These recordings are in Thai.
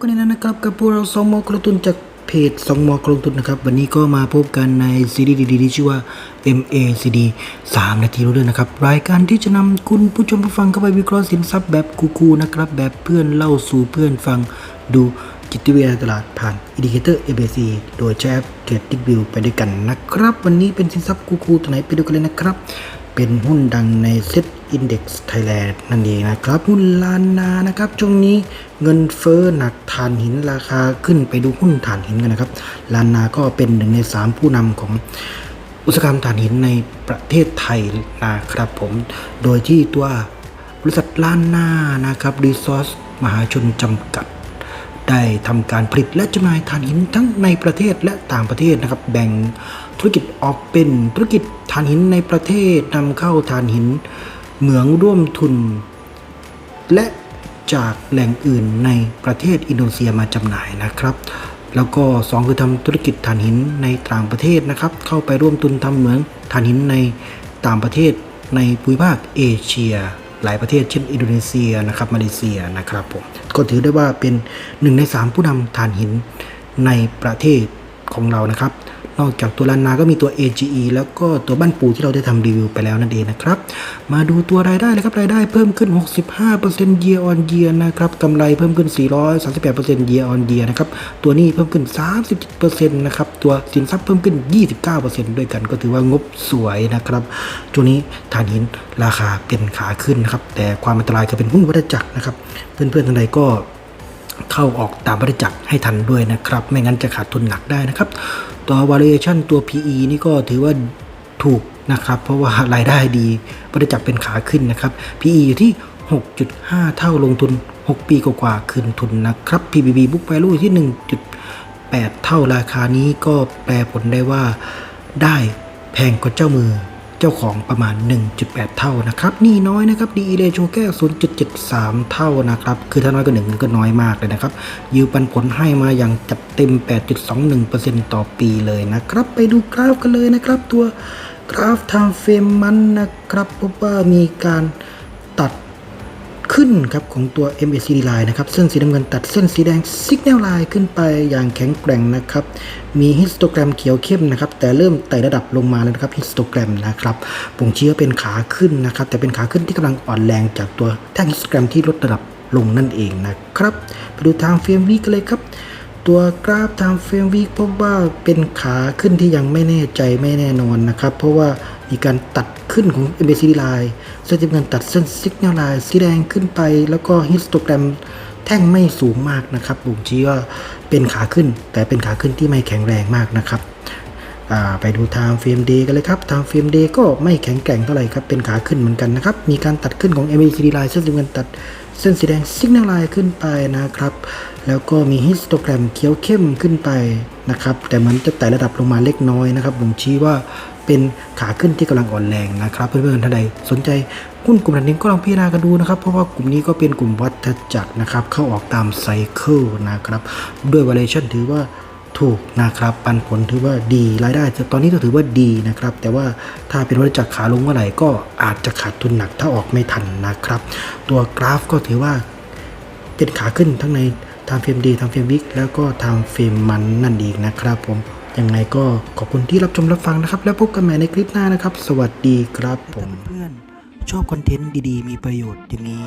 กันะครับกับพวกเราสองหมอกระตุนจากเพจสองหมอกระตุนนะครับ วันนี้ก็มาพบกันในซีรีส์ดีๆที่ชื่อว่า MACD 3 นาทีรู้เรื่องนะครับ รายการที่จะนำคุณผู้ชมผู้ฟังเข้าไปวิเคราะห์สินทรัพย์แบบคูลๆนะครับ แบบเพื่อนเล่าสู่เพื่อนฟังดูจิตวิทยาตลาดผ่านอินดิเคเตอร์ ABC โดยใช้แอปเทรดดิ้งวิวไปด้วยกันนะครับ วันนี้เป็นสินทรัพย์คูลๆตัวไหนไปดูกันเลยนะครับ เป็นหุ้นดังในเซ็ตอินดี x ไทยแลนด์นั่นเองนะครับ หุ้นลานนานะครับช่วงนี้เงินเฟ้อหนักถ่านหินราคาขึ้นไปดูหุ้นถ่านหินกันนะครับลานนาก็เป็นหนึ่งในสามผู้นำของอุตสาหกรรมถ่านหินในประเทศไทยนะครับผมโดยที่ตัวบริษัทลานนานะครับรีซอสมหาชนจำกัด ได้ทำการผลิตและจำหน่ายถ่านหินทั้งในประเทศและต่างประเทศนะครับ แบ่งธุรกิจออกเป็นธุรกิจถ่านหินในประเทศนำเข้าถ่านหินเหมืองร่วมทุน และจากแหล่งอื่นในประเทศอินโดนีเซียมาจำหน่ายนะครับ แล้วก็สองคือทำธุรกิจถ่านหินในต่างประเทศนะครับ เข้าไปร่วมทุนทำเหมืองถ่านหินในต่างประเทศในภูมิภาคเอเชีย หลายประเทศเช่นอินโดนีเซียนะครับมาเลเซียนะครับผมก็ถือได้ว่าเป็นหนึ่งในสามผู้นำฐานหินในประเทศของเรานะครับ นอกจากตัวลานนาก็มีตัว AGE แล้วก็ตัวบ้านปูที่เราได้ทำรีวิวไปแล้วนั่นเองนะครับ มาดูตัวรายได้เลยครับรายได้เพิ่มขึ้น 65% year on year นะครับกำไรเพิ่มขึ้น 438% year on year นะครับตัวนี้เพิ่มขึ้น 37%นะครับตัวสินทรัพย์เพิ่มขึ้น 29%ด้วยกันก็ถือว่างบสวยนะครับช่วงนี้ฐานหินราคาเป็นขาขึ้นนะครับแต่ความอันตรายก็เป็นหุ้นวัฏจักรนะครับ เพื่อนๆท่านใดก็เข้าออกตามบริจักให้ทันด้วยนะครับ ไม่งั้นจะขาดทุนหนักได้นะครับ ตัว valuation ตัว PE นี่ก็ถือว่าถูกนะครับ เพราะว่ารายได้ดีบริจักเป็นขาขึ้นนะครับ PE อยู่ที่ 6.5 เท่าลงทุน 6 ปีกว่าๆคืนทุนนะครับ PBB book value อยู่ที่ 1.8 เท่าราคานี้ก็แปลผลได้ว่าได้แพงกว่าเจ้ามือ เจ้าของประมาณ 1.8 เท่านะครับนี่น้อยนะครับ DE ratio แค่0.73 เท่านะครับคือถ้าน้อยกว่าหนึ่งก็น้อยมากเลยนะครับยิวปันผลให้มาอย่างจัดเต็ม 8.21%ต่อปีเลยนะครับ ไปดูกราฟกันเลยนะครับ ตัวกราฟทางเฟรมมันนะครับพบว่ามีการตัด ขึ้นครับของตัว MACD line นะครับ เส้นสีน้ำเงินตัดเส้นสีแดง Signal line ขึ้นไปอย่างแข็งแกร่งนะครับ มีฮิสโตแกรมเขียวเข้มนะครับ แต่เริ่มไต่ระดับลงมาแล้วนะครับฮิสโตแกรมนะครับบ่งชี้ว่าเป็นขาขึ้นนะครับ แต่เป็นขาขึ้นที่กำลังอ่อนแรงจากตัวแท่งฮิสโตแกรมที่ลดระดับลงนั่นเองนะครับ ไปดูทางเฟรมวีกันเลยครับตัวกราฟทางเฟรมวีพบว่าเป็นขาขึ้นที่ยังไม่แน่ใจไม่แน่นอนนะครับ เพราะว่า มีการตัดขึ้นของ MACD line เส้นสีน้ำเงินตัดเส้น Signal line สีแดงขึ้นไป แล้วก็ฮิสโตแกรมแท่งไม่สูงมากนะครับบ่งชี้ว่าเป็นขาขึ้น แต่เป็นขาขึ้นที่ไม่แข็งแรงมากนะครับไปดูทางเฟรมเดย์กันเลยครับทางเฟรมเดย์ก็ไม่แข็งแกร่งเท่าไหร่ครับ เป็นขาขึ้นเหมือนกันนะครับ มีการตัดขึ้นของ MACD line เส้นสีน้ำเงินตัดเส้นสีแดง Signal line ขึ้นไปนะครับ แล้วก็มีฮิสโตแกรมเขียวเข้มขึ้นไปนะครับ แต่มันจะไต่ระดับลงมาเล็กน้อยนะครับบ่งชี้ว่า เป็นขาขึ้นที่กำลังอ่อนแรงนะครับ เพื่อนๆท่านใดสนใจหุ้นกลุ่มนั้นนี้ก็ลองพิจารณากันดูนะครับ เพราะว่ากลุ่มนี้ก็เป็นกลุ่มวัฏจักรนะครับ เข้าออกตามไซเคิลนะครับด้วย valuation ถือว่าถูกนะครับปันผลถือว่าดีรายได้ตอนนี้ก็ถือว่าดีนะครับ แต่ว่าถ้าเป็นวัฏจักรขาลงเมื่อไหร่ก็อาจจะขาดทุนหนักถ้าออกไม่ทันนะครับ ตัวกราฟก็ถือว่าเป็นขาขึ้นทั้งในทางเฟรมดีทางเฟรมวิกแล้วก็ทางเฟรมมันนั่นเองนะครับผม ยังไงก็ขอบคุณที่รับชมรับฟังนะครับ แล้วพบกันใหม่ในคลิปหน้านะครับ สวัสดีครับผมเพื่อนชอบคอนเทนต์ดีๆ มีประโยชน์อย่างนี้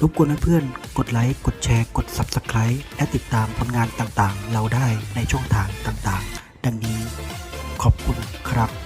รบกวนเพื่อนๆกดไลค์ กดแชร์ กด Subscribe และติดตามผลงานต่างๆ เราได้ในช่องทางต่างๆ ดังนี้ขอบคุณครับ